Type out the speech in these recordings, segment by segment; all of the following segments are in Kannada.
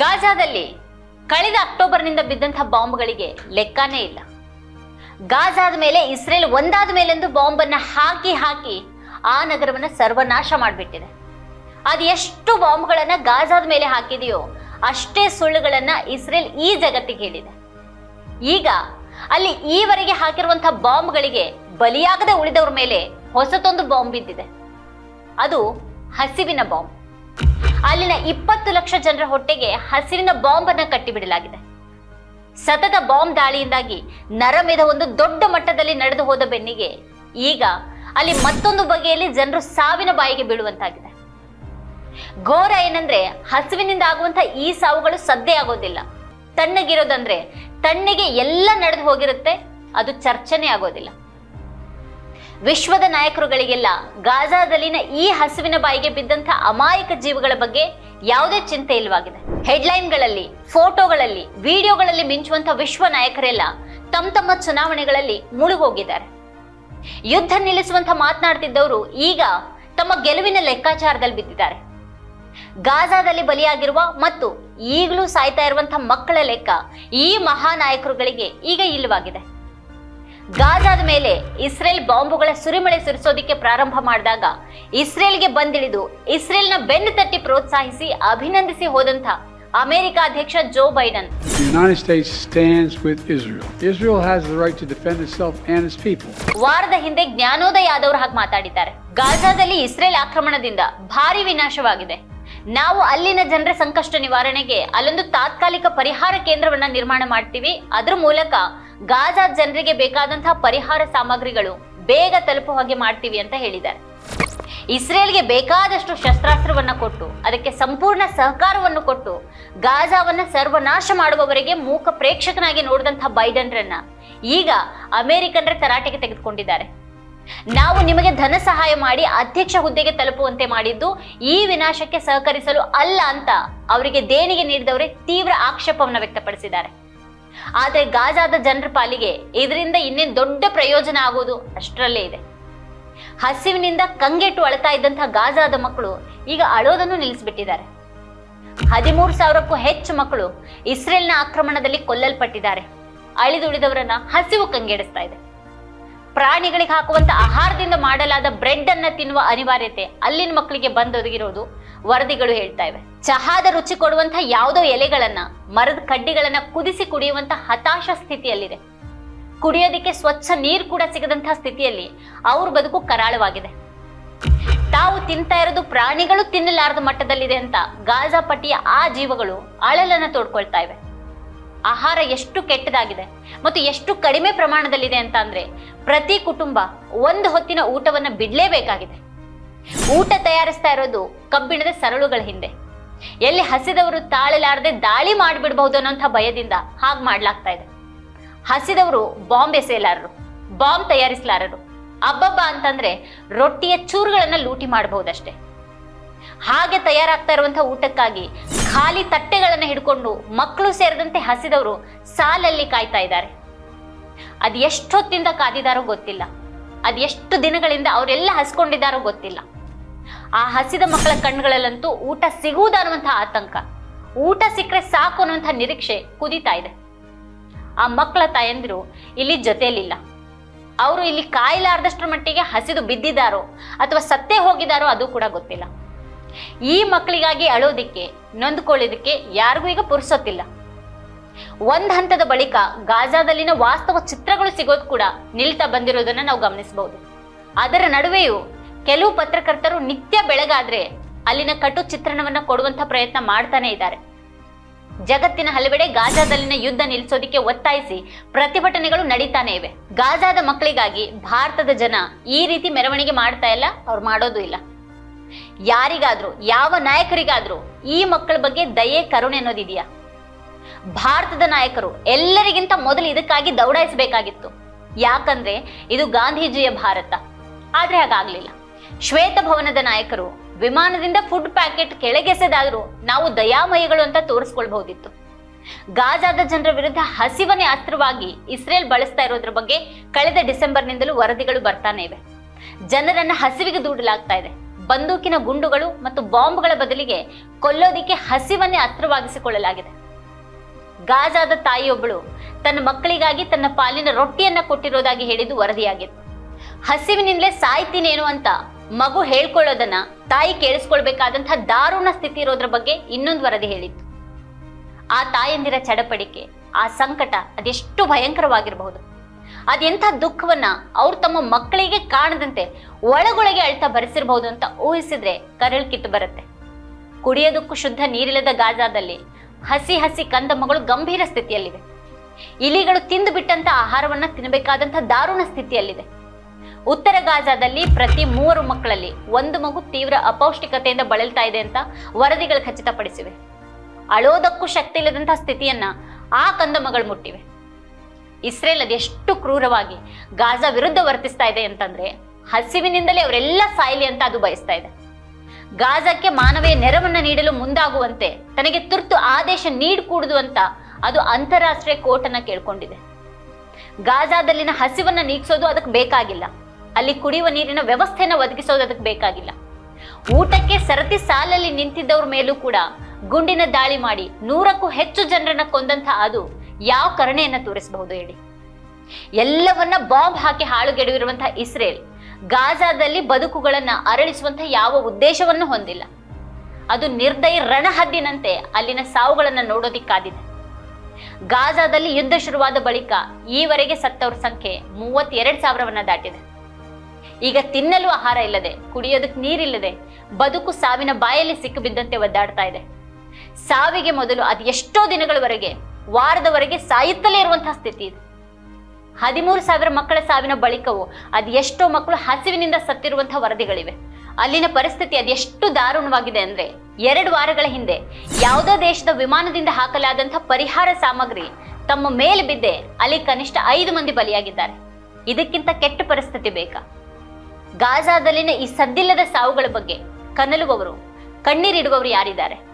ಗಾಜಾದಲ್ಲಿ ಕಳೆದ ಅಕ್ಟೋಬರ್ನಿಂದ ಬಿದ್ದಂತಹ ಬಾಂಬ್ಗಳಿಗೆ ಲೆಕ್ಕನೇ ಇಲ್ಲ. ಗಾಜಾದ ಮೇಲೆ, ಇಸ್ರೇಲ್ ಒಂದಾದ ಮೇಲೆಂದು ಬಾಂಬನ್ನ ಹಾಕಿ ಹಾಕಿ ಆ ನಗರವನ್ನ ಸರ್ವನಾಶ ಮಾಡಿಬಿಟ್ಟಿದೆ. ಅದು ಎಷ್ಟು ಬಾಂಬ್ಗಳನ್ನ ಗಾಜಾದ ಮೇಲೆ ಹಾಕಿದೆಯೋ ಅಷ್ಟೇ ಸುಳ್ಳುಗಳನ್ನ ಇಸ್ರೇಲ್ ಈ ಜಗತ್ತಿಗೆ ಹೇಳಿದೆ. ಈಗ ಅಲ್ಲಿ ಈವರೆಗೆ ಹಾಕಿರುವಂತಹ ಬಾಂಬ್ಗಳಿಗೆ ಬಲಿಯಾಗದೆ ಉಳಿದವ್ರ ಮೇಲೆ ಹೊಸತೊಂದು ಬಾಂಬ್ ಬಿದ್ದಿದೆ. ಅದು ಹಸಿವಿನ ಬಾಂಬ್. ಅಲ್ಲಿನ ಇಪ್ಪತ್ತು ಲಕ್ಷ ಜನರ ಹೊಟ್ಟೆಗೆ ಹಸಿರಿನ ಬಾಂಬ್ ಅನ್ನ ಕಟ್ಟಿಬಿಡಲಾಗಿದೆ. ಸತತ ಬಾಂಬ್ ದಾಳಿಯಿಂದಾಗಿ ನರಮೇಧ ಒಂದು ದೊಡ್ಡ ಮಟ್ಟದಲ್ಲಿ ನಡೆದು ಹೋದ ಬೆನ್ನಿಗೆ ಈಗ ಅಲ್ಲಿ ಮತ್ತೊಂದು ಬಗೆಯಲ್ಲಿ ಜನರು ಸಾವಿನ ಬಾಯಿಗೆ ಬೀಳುವಂತಾಗಿದೆ. ಘೋರ ಏನಂದ್ರೆ ಹಸುವಿನಿಂದ ಆಗುವಂತ ಈ ಸಾವುಗಳು ಸದ್ದೇ ಆಗೋದಿಲ್ಲ. ತಣ್ಣಗಿರೋದಂದ್ರೆ ತಣ್ಣಗೆ ಎಲ್ಲ ನಡೆದು ಹೋಗಿರುತ್ತೆ, ಅದು ಚರ್ಚನೆ ಆಗೋದಿಲ್ಲ. ವಿಶ್ವದ ನಾಯಕರುಗಳಿಗೆಲ್ಲ ಗಾಜಾದಲ್ಲಿನ ಈ ಹಸುವಿನ ಬಾಯಿಗೆ ಬಿದ್ದಂಥ ಅಮಾಯಕ ಜೀವಗಳ ಬಗ್ಗೆ ಯಾವುದೇ ಚಿಂತೆ ಇಲ್ಲವಾಗಿದೆ. ಹೆಡ್ಲೈನ್ಗಳಲ್ಲಿ, ಫೋಟೋಗಳಲ್ಲಿ, ವಿಡಿಯೋಗಳಲ್ಲಿ ಮಿಂಚುವಂಥ ವಿಶ್ವ ನಾಯಕರೆಲ್ಲ ತಮ್ಮ ತಮ್ಮ ಚುನಾವಣೆಗಳಲ್ಲಿ ಮುಳುಗೋಗಿದ್ದಾರೆ. ಯುದ್ಧ ನಿಲ್ಲಿಸುವಂತ ಮಾತನಾಡ್ತಿದ್ದವರು ಈಗ ತಮ್ಮ ಗೆಲುವಿನ ಲೆಕ್ಕಾಚಾರದಲ್ಲಿ ಬಿದ್ದಿದ್ದಾರೆ. ಗಾಜಾದಲ್ಲಿ ಬಲಿಯಾಗಿರುವ ಮತ್ತು ಈಗಲೂ ಸಾಯ್ತಾ ಇರುವಂತಹ ಮಕ್ಕಳ ಲೆಕ್ಕ ಈ ಮಹಾನಾಯಕರುಗಳಿಗೆ ಈಗ ಇಲ್ಲವಾಗಿದೆ. ಗಾಜಾದ ಮೇಲೆ ಇಸ್ರೇಲ್ ಬಾಂಬುಗಳ ಸುರಿಮಳೆ ಸುರಿಸೋದಿಕ್ಕೆ ಪ್ರಾರಂಭ ಮಾಡಿದಾಗ ಇಸ್ರೇಲ್ಗೆ ಬಂದಿಳಿದು ಇಸ್ರೇಲ್ನ ಬೆನ್ನು ತಟ್ಟಿ ಪ್ರೋತ್ಸಾಹಿಸಿ ಅಭಿನಂದಿಸಿ ಹೋದಂತ ಅಮೆರಿಕ ಅಧ್ಯಕ್ಷ ಜೋ ಬೈಡನ್. ವಾರದ ಹಿಂದೆ ಜ್ಞಾನೋದಯ ಆದವರು ಹಾಗೆ ಮಾತಾಡಿದ್ದಾರೆ. ಗಾಜಾದಲ್ಲಿ ಇಸ್ರೇಲ್ ಆಕ್ರಮಣದಿಂದ ಭಾರಿ ವಿನಾಶವಾಗಿದೆ. ನಾವು ಅಲ್ಲಿನ ಜನರ ಸಂಕಷ್ಟ ನಿವಾರಣೆಗೆ ಅಲ್ಲೊಂದು ತಾತ್ಕಾಲಿಕ ಪರಿಹಾರ ಕೇಂದ್ರವನ್ನ ನಿರ್ಮಾಣ ಮಾಡ್ತೀವಿ. ಅದ್ರ ಮೂಲಕ ಗಾಜಾ ಜನರಿಗೆ ಬೇಕಾದಂತಹ ಪರಿಹಾರ ಸಾಮಗ್ರಿಗಳು ಬೇಗ ತಲುಪುವ ಹಾಗೆ ಮಾಡ್ತೀವಿ ಅಂತ ಹೇಳಿದ್ದಾರೆ. ಇಸ್ರೇಲ್ಗೆ ಬೇಕಾದಷ್ಟು ಶಸ್ತ್ರಾಸ್ತ್ರವನ್ನ ಕೊಟ್ಟು, ಅದಕ್ಕೆ ಸಂಪೂರ್ಣ ಸಹಕಾರವನ್ನು ಕೊಟ್ಟು, ಗಾಜಾವನ್ನ ಸರ್ವನಾಶ ಮಾಡುವವರೆಗೆ ಮೂಕ ಪ್ರೇಕ್ಷಕನಾಗಿ ನೋಡಿದಂತಹ ಬೈಡನ್ರನ್ನ ಈಗ ಅಮೆರಿಕನ್ರ ತರಾಟೆಗೆ ತೆಗೆದುಕೊಂಡಿದ್ದಾರೆ. ನಾವು ನಿಮಗೆ ಧನ ಸಹಾಯ ಮಾಡಿ ಅಧ್ಯಕ್ಷ ಹುದ್ದೆಗೆ ತಲುಪುವಂತೆ ಮಾಡಿದ್ದು ಈ ವಿನಾಶಕ್ಕೆ ಸಹಕರಿಸಲು ಅಲ್ಲ ಅಂತ ಅವರಿಗೆ ದೇಣಿಗೆ ನೀಡಿದವರೇ ತೀವ್ರ ಆಕ್ಷೇಪವನ್ನು ವ್ಯಕ್ತಪಡಿಸಿದ್ದಾರೆ. ಆದ್ರೆ ಗಾಜಾದ ಜನರ ಪಾಲಿಗೆ ಇದರಿಂದ ಇನ್ನೇನು ದೊಡ್ಡ ಪ್ರಯೋಜನ ಆಗೋದು ಅಷ್ಟರಲ್ಲೇ ಇದೆ. ಹಸಿವಿನಿಂದ ಕಂಗೆಟ್ಟು ಅಳ್ತಾ ಇದ್ದಂತಹ ಗಾಜಾದ ಮಕ್ಕಳು ಈಗ ಅಳೋದನ್ನು ನಿಲ್ಲಿಸಿಬಿಟ್ಟಿದ್ದಾರೆ. ಹದಿಮೂರು ಸಾವಿರಕ್ಕೂ ಹೆಚ್ಚು ಮಕ್ಕಳು ಇಸ್ರೇಲ್ನ ಆಕ್ರಮಣದಲ್ಲಿ ಕೊಲ್ಲಲ್ಪಟ್ಟಿದ್ದಾರೆ. ಅಳಿದುಳಿದವರನ್ನ ಹಸಿವು ಕಂಗೆಡಿಸ್ತಾ ಇದೆ. ಪ್ರಾಣಿಗಳಿಗೆ ಹಾಕುವಂತ ಆಹಾರದಿಂದ ಮಾಡಲಾದ ಬ್ರೆಡ್ ಅನ್ನ ತಿನ್ನುವ ಅನಿವಾರ್ಯತೆ ಅಲ್ಲಿನ ಮಕ್ಕಳಿಗೆ ಬಂದೊದಗಿರೋದು ವರದಿಗಳು ಹೇಳ್ತಾ ಇವೆ. ಚಹಾದ ರುಚಿ ಕೊಡುವಂತ ಯಾವುದೋ ಎಲೆಗಳನ್ನ, ಮರದ ಕಡ್ಡಿಗಳನ್ನ ಕುದಿಸಿ ಕುಡಿಯುವಂತ ಹತಾಶ ಸ್ಥಿತಿಯಲ್ಲಿದೆ. ಕುಡಿಯೋದಿಕ್ಕೆ ಸ್ವಚ್ಛ ನೀರು ಕೂಡ ಸಿಗದಂತಹ ಸ್ಥಿತಿಯಲ್ಲಿ ಅವ್ರ ಬದುಕು ಕರಾಳವಾಗಿದೆ. ತಾವು ತಿಂತಾ ಇರೋದು ಪ್ರಾಣಿಗಳು ತಿನ್ನಲಾರದ ಮಟ್ಟದಲ್ಲಿದೆ ಅಂತ ಗಾಜಾ ಪಟ್ಟಿಯ ಆ ಜೀವಗಳು ಅಳಲನ್ನ ತೋಡ್ಕೊಳ್ತಾ ಇವೆ. ಆಹಾರ ಎಷ್ಟು ಕೆಟ್ಟದಾಗಿದೆ ಮತ್ತು ಎಷ್ಟು ಕಡಿಮೆ ಪ್ರಮಾಣದಲ್ಲಿದೆ ಅಂತ ಅಂದ್ರೆ ಪ್ರತಿ ಕುಟುಂಬ ಒಂದು ಹೊತ್ತಿನ ಊಟವನ್ನ ಬಿಡ್ಲೇಬೇಕಾಗಿದೆ. ಊಟ ತಯಾರಿಸ್ತಾ ಇರೋದು ಕಬ್ಬಿಣದ ಸರಳುಗಳ ಹಿಂದೆ. ಎಲ್ಲಿ ಹಸಿದವರು ತಾಳಲಾರದೆ ದಾಳಿ ಮಾಡಿಬಿಡಬಹುದು ಅನ್ನೋಂಥ ಭಯದಿಂದ ಹಾಗೆ ಮಾಡ್ಲಾಗ್ತಾ ಇದೆ. ಹಸಿದವರು ಬಾಂಬ್ ಎಸೆಯಲಾರರು, ಬಾಂಬ್ ತಯಾರಿಸಲಾರರು. ಅಬ್ಬಬ್ಬ ಅಂತಂದ್ರೆ ರೊಟ್ಟಿಯ ಚೂರುಗಳನ್ನ ಲೂಟಿ ಮಾಡಬಹುದಷ್ಟೇ. ಹಾಗೆ ತಯಾರಾಗ್ತಾ ಇರುವಂತಹ ಊಟಕ್ಕಾಗಿ ಖಾಲಿ ತಟ್ಟೆಗಳನ್ನ ಹಿಡ್ಕೊಂಡು ಮಕ್ಕಳು ಸೇರಿದಂತೆ ಹಸಿದವರು ಸಾಲಲ್ಲಿ ಕಾಯ್ತಾ ಇದ್ದಾರೆ. ಅದು ಎಷ್ಟೊತ್ತಿಂದ ಕಾದಿದಾರೋ ಗೊತ್ತಿಲ್ಲ. ಅದ್ ಎಷ್ಟು ದಿನಗಳಿಂದ ಅವರೆಲ್ಲ ಹಸ್ಕೊಂಡಿದ್ದಾರೋ ಗೊತ್ತಿಲ್ಲ. ಆ ಹಸಿದ ಮಕ್ಕಳ ಕಣ್ಗಳಲ್ಲಂತೂ ಊಟ ಸಿಗುವುದ ಅನ್ನುವಂತಹ ಆತಂಕ. ಊಟ ಸಿಕ್ಕರೆ ಸಾಕು ಅನ್ನುವಂತಹ ನಿರೀಕ್ಷೆ ಕುದೀತಾ ಇದೆ. ಆ ಮಕ್ಕಳ ತಾಯಂದಿರು ಇಲ್ಲಿ ಜೊತೆಯಲ್ಲಿಲ್ಲ. ಅವರು ಇಲ್ಲಿ ಕಾಯಲಾರ್ದಷ್ಟರ ಮಟ್ಟಿಗೆ ಹಸಿದು ಬಿದ್ದಿದ್ದಾರೋ ಅಥವಾ ಸತ್ತೇ ಹೋಗಿದ್ದಾರೋ ಅದು ಕೂಡ ಗೊತ್ತಿಲ್ಲ. ಈ ಮಕ್ಕಳಿಗಾಗಿ ಅಳೋದಿಕ್ಕೆ ನೊಂದ್ಕೊಳ್ಳೋದಿಕ್ಕೆ ಯಾರಿಗೂ ಈಗ ಪುರ್ಸೊತ್ತಿಲ್ಲ. ಒಂದ್ ಹಂತದ ಬಳಿಕ ಗಾಜಾದಲ್ಲಿನ ವಾಸ್ತವ ಚಿತ್ರಗಳು ಸಿಗೋದು ಕೂಡ ನಿಲ್ತಾ ಬಂದಿರೋದನ್ನ ನಾವು ಗಮನಿಸಬಹುದು ಅದರ ನಡುವೆಯೂ ಕೆಲವು ಪತ್ರಕರ್ತರು ನಿತ್ಯ ಬೆಳಗಾದ್ರೆ ಅಲ್ಲಿನ ಕಟು ಚಿತ್ರಣವನ್ನ ಕೊಡುವಂತ ಪ್ರಯತ್ನ ಮಾಡ್ತಾನೆ ಇದ್ದಾರೆ. ಜಗತ್ತಿನ ಹಲವೆಡೆ ಗಾಜಾದಲ್ಲಿನ ಯುದ್ಧ ನಿಲ್ಲಿಸೋದಿಕ್ಕೆ ಒತ್ತಾಯಿಸಿ ಪ್ರತಿಭಟನೆಗಳು ನಡೀತಾನೆ ಇವೆ. ಗಾಜಾದ ಮಕ್ಕಳಿಗಾಗಿ ಭಾರತದ ಜನ ಈ ರೀತಿ ಮೆರವಣಿಗೆ ಮಾಡ್ತಾ ಇಲ್ಲ, ಅವ್ರು ಮಾಡೋದು ಇಲ್ಲ. ಯಾರಿಗಾದ್ರೂ, ಯಾವ ನಾಯಕರಿಗಾದ್ರೂ ಈ ಮಕ್ಕಳ ಬಗ್ಗೆ ದಯೆ, ಕರುಣೆ ಅನ್ನೋದಿದೆಯಾ? ಭಾರತದ ನಾಯಕರು ಎಲ್ಲರಿಗಿಂತ ಮೊದಲು ಇದಕ್ಕಾಗಿ ದೌಡಾಯಿಸಬೇಕಾಗಿತ್ತು. ಯಾಕಂದ್ರೆ ಇದು ಗಾಂಧೀಜಿಯ ಭಾರತ. ಆದ್ರೆ ಹಾಗಾಗ್ಲಿಲ್ಲ. ಶ್ವೇತ ಭವನದ ನಾಯಕರು ವಿಮಾನದಿಂದ ಫುಡ್ ಪ್ಯಾಕೆಟ್ ಕೆಳಗೆಸೆದಾದ್ರೂ ನಾವು ದಯಾಮಯಿಗಳು ಅಂತ ತೋರಿಸ್ಕೊಳ್ಬಹುದಿತ್ತು. ಗಾಜಾದ ಜನರ ವಿರುದ್ಧ ಹಸಿವನೇ ಅಸ್ತ್ರವಾಗಿ ಇಸ್ರೇಲ್ ಬಳಸ್ತಾ ಇರೋದ್ರ ಬಗ್ಗೆ ಕಳೆದ ಡಿಸೆಂಬರ್ನಿಂದಲೂ ವರದಿಗಳು ಬರ್ತಾನೆ ಇವೆ. ಜನರನ್ನ ಹಸಿವಿಗೆ ದೂಡಲಾಗ್ತಾ ಇದೆ. ಬಂದೂಕಿನ ಗುಂಡುಗಳು ಮತ್ತು ಬಾಂಬ್ಗಳ ಬದಲಿಗೆ ಕೊಲ್ಲೋದಿಕ್ಕೆ ಹಸಿವನ್ನೇ ಅಸ್ತ್ರವಾಗಿಸಿಕೊಳ್ಳಲಾಗಿದೆ. ಗಾಜಾದ ತಾಯಿಯೊಬ್ಬಳು ತನ್ನ ಮಕ್ಕಳಿಗಾಗಿ ತನ್ನ ಪಾಲಿನ ರೊಟ್ಟಿಯನ್ನ ಕೊಟ್ಟಿರೋದಾಗಿ ಹೇಳಿದ್ದು ವರದಿಯಾಗಿತ್ತು ಹಸಿವಿನಿಂದಲೇ ಸಾಯ್ತೀನೇನು ಅಂತ ಮಗು ಹೇಳ್ಕೊಳ್ಳೋದನ್ನ ತಾಯಿ ಕೇಳಿಸ್ಕೊಳ್ಬೇಕಾದಂತಹ ದಾರುಣ ಸ್ಥಿತಿ ಇರೋದ್ರ ಬಗ್ಗೆ ಇನ್ನೊಂದು ವರದಿ ಹೇಳಿತ್ತು ಆ ತಾಯಂದಿರ ಚಡಪಡಿಕೆ, ಆ ಸಂಕಟ ಅದೆಷ್ಟು ಭಯಂಕರವಾಗಿರಬಹುದು. ಅದೆಂಥ ದುಃಖವನ್ನ ಅವ್ರು ತಮ್ಮ ಮಕ್ಕಳಿಗೆ ಕಾಣದಂತೆ ಒಳಗೊಳಗೆ ಅಳ್ತಾ ಭರಿಸಿರಬಹುದು ಅಂತ ಊಹಿಸಿದ್ರೆ ಕರಳು ಕಿತ್ತು ಬರುತ್ತೆ. ಕುಡಿಯೋದಕ್ಕೂ ಶುದ್ಧ ನೀರಿಲ್ಲದ ಗಾಜಾದಲ್ಲಿ ಹಸಿ ಹಸಿ ಕಂದಮ್ಮಗಳು ಗಂಭೀರ ಸ್ಥಿತಿಯಲ್ಲಿವೆ ಇಲಿಗಳು ತಿಂದು ಬಿಟ್ಟಂತ ಆಹಾರವನ್ನ ತಿನ್ನಬೇಕಾದಂತ ದಾರುಣ ಸ್ಥಿತಿಯಲ್ಲಿದೆ. ಉತ್ತರ ಗಾಜಾದಲ್ಲಿ ಪ್ರತಿ ಮೂವರು ಮಕ್ಕಳಲ್ಲಿ ಒಂದು ಮಗು ತೀವ್ರ ಅಪೌಷ್ಟಿಕತೆಯಿಂದ ಬಳಲ್ತಾ ಇದೆ ಅಂತ ವರದಿಗಳು ಖಚಿತಪಡಿಸಿವೆ. ಅಳೋದಕ್ಕೂ ಶಕ್ತಿ ಇಲ್ಲದಂತಹ ಸ್ಥಿತಿಯನ್ನ ಆ ಕಂದಮಗಳು ಮುಟ್ಟಿವೆ. ಇಸ್ರೇಲ್ ಅದೆಷ್ಟು ಕ್ರೂರವಾಗಿ ಗಾಜಾ ವಿರುದ್ಧ ವರ್ತಿಸ್ತಾ ಇದೆ ಅಂತಂದ್ರೆ ಹಸಿವಿನಿಂದಲೇ ಅವರೆಲ್ಲ ಸಾಯಲಿ ಅಂತ ಅದು ಬಯಸ್ತಾ ಇದೆ. ಗಾಜಾಕ್ಕೆ ಮಾನವೀಯ ನೆರವನ್ನ ನೀಡಲು ಮುಂದಾಗುವಂತೆ ತನಗೆ ತುರ್ತು ಆದೇಶ ನೀಡಕೂಡದು ಅಂತ ಅದು ಅಂತಾರಾಷ್ಟ್ರೀಯ ಕೋರ್ಟ್ ಅನ್ನ ಕೇಳ್ಕೊಂಡಿದೆ. ಗಾಜಾದಲ್ಲಿನ ಹಸಿವನ್ನ ನೀಗಿಸೋದು ಅದಕ್ಕೆ ಬೇಕಾಗಿಲ್ಲ. ಅಲ್ಲಿ ಕುಡಿಯುವ ನೀರಿನ ವ್ಯವಸ್ಥೆನ ಒದಗಿಸೋದು ಅದಕ್ಕೆ ಬೇಕಾಗಿಲ್ಲ. ಊಟಕ್ಕೆ ಸರತಿ ಸಾಲಲ್ಲಿ ನಿಂತಿದ್ದವ್ರ ಮೇಲೂ ಕೂಡ ಗುಂಡಿನ ದಾಳಿ ಮಾಡಿ ನೂರಕ್ಕೂ ಹೆಚ್ಚು ಜನರನ್ನ ಕೊಂದಂತ ಅದು ಯಾವ ಕರುಣೆಯನ್ನ ತೋರಿಸಬಹುದು ಹೇಳಿ. ಎಲ್ಲವನ್ನ ಬಾಂಬ್ ಹಾಕಿ ಹಾಳುಗೆಡವಿರುವಂತಹ ಇಸ್ರೇಲ್ ಗಾಜಾದಲ್ಲಿ ಬದುಕುಗಳನ್ನು ಅರಳಿಸುವಂತಹ ಯಾವ ಉದ್ದೇಶವನ್ನು ಹೊಂದಿಲ್ಲ. ಅದು ನಿರ್ದಯ ರಣಹದ್ದಿನಂತೆ ಅಲ್ಲಿನ ಸಾವುಗಳನ್ನು ನೋಡೋದಿಕ್ಕಾದಿದೆ. ಗಾಜಾದಲ್ಲಿ ಯುದ್ಧ ಶುರುವಾದ ಬಳಿಕ ಈವರೆಗೆ ಸತ್ತವ್ರ ಸಂಖ್ಯೆ ಮೂವತ್ತೆರಡು ಸಾವಿರವನ್ನ ದಾಟಿದೆ. ಈಗ ತಿನ್ನಲು ಆಹಾರ ಇಲ್ಲದೆ ಕುಡಿಯೋದಕ್ಕೆ ನೀರಿಲ್ಲದೆ, ಬದುಕು ಸಾವಿನ ಬಾಯಲ್ಲಿ ಸಿಕ್ಕಿಬಿದ್ದಂತೆ ಒದ್ದಾಡ್ತಾ ಇದೆ. ಸಾವಿಗೆ ಮೊದಲು ಅದು ಎಷ್ಟೋ ದಿನಗಳವರೆಗೆ, ವಾರದವರೆಗೆ ಸಾಯುತ್ತಲೇ ಇರುವಂತಹ ಸ್ಥಿತಿ ಇದೆ. ಹದಿಮೂರು ಸಾವಿರ ಮಕ್ಕಳ ಸಾವಿನ ಬಳಿಕವೂ ಅದು ಎಷ್ಟೋ ಮಕ್ಕಳು ಹಸಿವಿನಿಂದ ಸತ್ತಿರುವಂತಹ ವರದಿಗಳಿವೆ. ಅಲ್ಲಿನ ಪರಿಸ್ಥಿತಿ ಅದೆಷ್ಟು ದಾರುಣವಾಗಿದೆ ಅಂದ್ರೆ ಎರಡು ವಾರಗಳ ಹಿಂದೆ ಯಾವುದೋ ದೇಶದ ವಿಮಾನದಿಂದ ಹಾಕಲಾದಂತಹ ಪರಿಹಾರ ಸಾಮಗ್ರಿ ತಮ್ಮ ಮೇಲೆ ಬಿದ್ದೆ ಅಲ್ಲಿ ಕನಿಷ್ಠ ಐದು ಮಂದಿ ಬಲಿಯಾಗಿದ್ದಾರೆ. ಇದಕ್ಕಿಂತ ಕೆಟ್ಟ ಪರಿಸ್ಥಿತಿ ಬೇಕಾ? ಗಾಜಾದಲ್ಲಿನ ಈ ಸದ್ದಿಲ್ಲದ ಸಾವುಗಳ ಬಗ್ಗೆ ಕನಲುವವರು, ಕಣ್ಣೀರಿಡುವವರು ಯಾರಿದ್ದಾರೆ?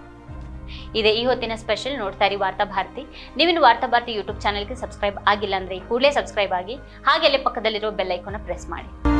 ಇದೆ ಈ ಹೊತ್ತಿನ ಸ್ಪೆಷಲ್ ನೋಡ್ತಾ ಇರಿ ವಾರ್ತಾ ಭಾರತಿ. ನೀವಿನ ವಾರ್ತಾ ಭಾರತಿ ಯೂಟ್ಯೂಬ್ ಚಾನಲ್ಗೆ ಸಬ್ಸ್ಕ್ರೈಬ್ ಆಗಿಲ್ಲ ಅಂದ್ರೆ ಕೂಡಲೇ ಸಬ್ಸ್ಕ್ರೈಬ್ ಆಗಿ, ಹಾಗೆ ಅಲ್ಲೇ ಪಕ್ಕದಲ್ಲಿರೋ ಬೆಲ್ ಐಕಾನ್ ಪ್ರೆಸ್ ಮಾಡಿ.